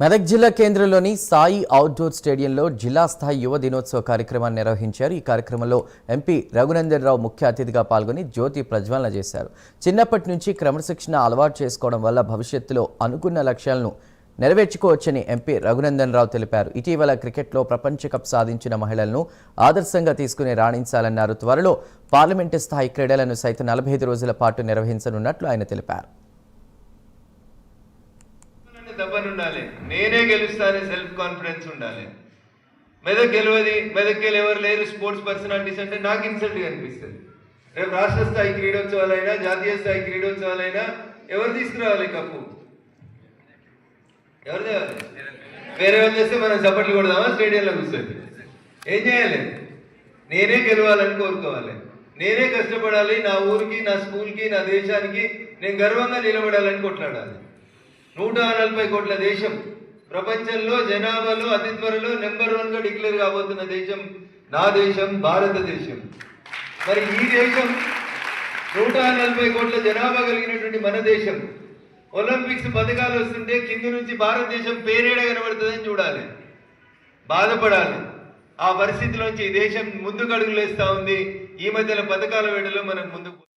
మెదక్ జిల్లా కేంద్రంలోని సాయి అవుట్డోర్ స్టేడియంలో జిల్లా స్థాయి యువ దినోత్సవ కార్యక్రమాన్ని నిర్వహించారు. ఈ కార్యక్రమంలో ఎంపీ రఘునందన్ రావు ముఖ్య అతిథిగా పాల్గొని జ్యోతి ప్రజ్వలన చేశారు. చిన్నప్పటి నుంచి క్రమశిక్షణ అలవాటు చేసుకోవడం వల్ల భవిష్యత్తులో అనుకున్న లక్ష్యాలను నెరవేర్చుకోవచ్చని ఎంపీ రఘునందన్ రావు తెలిపారు. ఇటీవల క్రికెట్లో ప్రపంచ కప్ సాధించిన మహిళలను ఆదర్శంగా తీసుకుని రాణించాలన్నారు. త్వరలో పార్లమెంటు స్థాయి క్రీడలను సైతం నలభై ఐదు రోజుల పాటు నిర్వహించనున్నట్లు ఆయన తెలిపారు. నన్ను ఉండాలి నేనే గెలుస్తానే సెల్ఫ్ కాన్ఫిడెన్స్ ఉండాలి. మెదక్ గెలవది మెదక్ ఎవరు లేరు స్పోర్ట్స్ పర్సనాలిటీస్ అంటే నాకు ఇన్సల్ట్ అనిపిస్తుంది. రేపు రాష్ట్ర స్థాయి క్రీడోత్సవాలైనా జాతీయ స్థాయి క్రీడోత్సవాలైనా ఎవరు తీసుకురావాలి కప్పు? ఎవరు తేవాలి? వేరే వాళ్ళు చేస్తే మనం చప్పట్లు కొడదామా? స్టేడియంలో కూర్చొని ఏం చేయాలి? నేనే గెలవాలని కోరుకోవాలి. నేనే కష్టపడాలి నా ఊరికి నా స్కూల్కి నా దేశానికి నేను గర్వంగా నిలబడాలని కొట్లాడాలి. నూట నలభై కోట్ల దేశం. ప్రపంచంలో జనాభాలో అతి త్వరలో నెంబర్ వన్గా డిక్లేర్ కాబోతున్న దేశం నా దేశం భారతదేశం. మరి ఈ దేశం నూట నలభై కోట్ల జనాభా కలిగినటువంటి మన దేశం. ఒలింపిక్స్ పథకాలు వస్తుంటే కింది నుంచి భారతదేశం పేరేడ కనబడుతుందని చూడాలి. బాధపడాలి. ఆ పరిస్థితిలోంచి ఈ దేశం ముందుకు అడుగులేస్తూ ఉంది. ఈ మధ్యన పథకాల వేడలో మనం ముందుకు